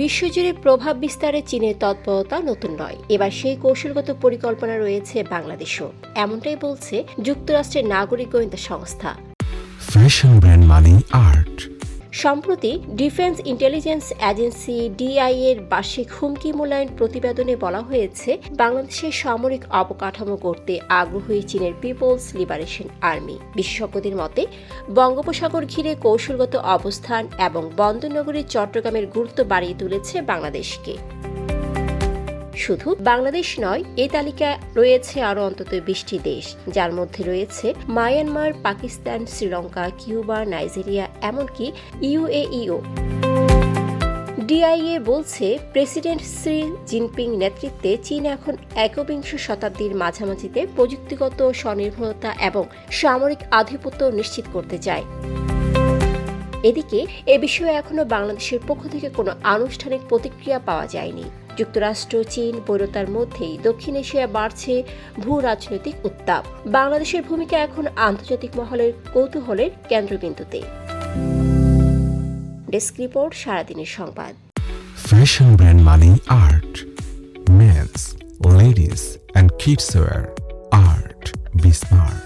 বিশ্বজুড়ে প্রভাব বিস্তারে চীনের তৎপরতা নতুন নয়। এবার সেই কৌশলগত পরিকল্পনা রয়েছে বাংলাদেশও। এমনটাই বলছে যুক্তরাষ্ট্রের নাগরিক গোয়েন্দা সংস্থা। ফ্যাশন ব্র্যান্ড মানি আর্ট সম্প্রতি ডিফেন্স ইন্টেলিজেন্স এজেন্সি ডিআইএর বার্ষিক হুমকি মূল্যায়ন প্রতিবেদনে বলা হয়েছে, বাংলাদেশের সামরিক অবকাঠামো করতে আগ্রহী চীনের পিপলস লিবারেশন আর্মি। বিশেষজ্ঞদের মতে, বঙ্গোপসাগর ঘিরে কৌশলগত অবস্থান এবং বন্দরনগরী চট্টগ্রামের গুরুত্ব বাড়িয়ে তুলেছে বাংলাদেশকে। শুধু বাংলাদেশ নয় এই তালিকায় রয়েছে আরও অন্তত বিশটি দেশ, যার মধ্যে রয়েছে Myanmar, Pakistan, Sri Lanka, Cuba, Nigeria, এমনকি ইউএইও। ডিআইএ বলছে, প্রেসিডেন্ট শ্রি জিনপিং নেতৃত্বে চীন এখন একবিংশ শতাব্দীর মাঝামাঝিতে প্রযুক্তিগত স্বনির্ভরতা এবং সামরিক আধিপত্য নিশ্চিত করতে চায়। এদিকে, এ বিষয়ে এখনও বাংলাদেশের পক্ষ থেকে কোনো আনুষ্ঠানিক প্রতিক্রিয়া পাওয়া যায়নি। যুক্তরাষ্ট্র, চীন বৈরতার মধ্যেই দক্ষিণ এশিয়া বাড়ছে ভূ রাজনৈতিক উত্তাপ। বাংলাদেশের ভূমিকা এখন আন্তর্জাতিক মহলের কৌতূহলের কেন্দ্রবিন্দুতে। ডেস্ক রিপোর্ট, সারাদিনের সংবাদ। ফ্যাশন ব্র্যান্ড মানে Art men's ladies and kids Art be smart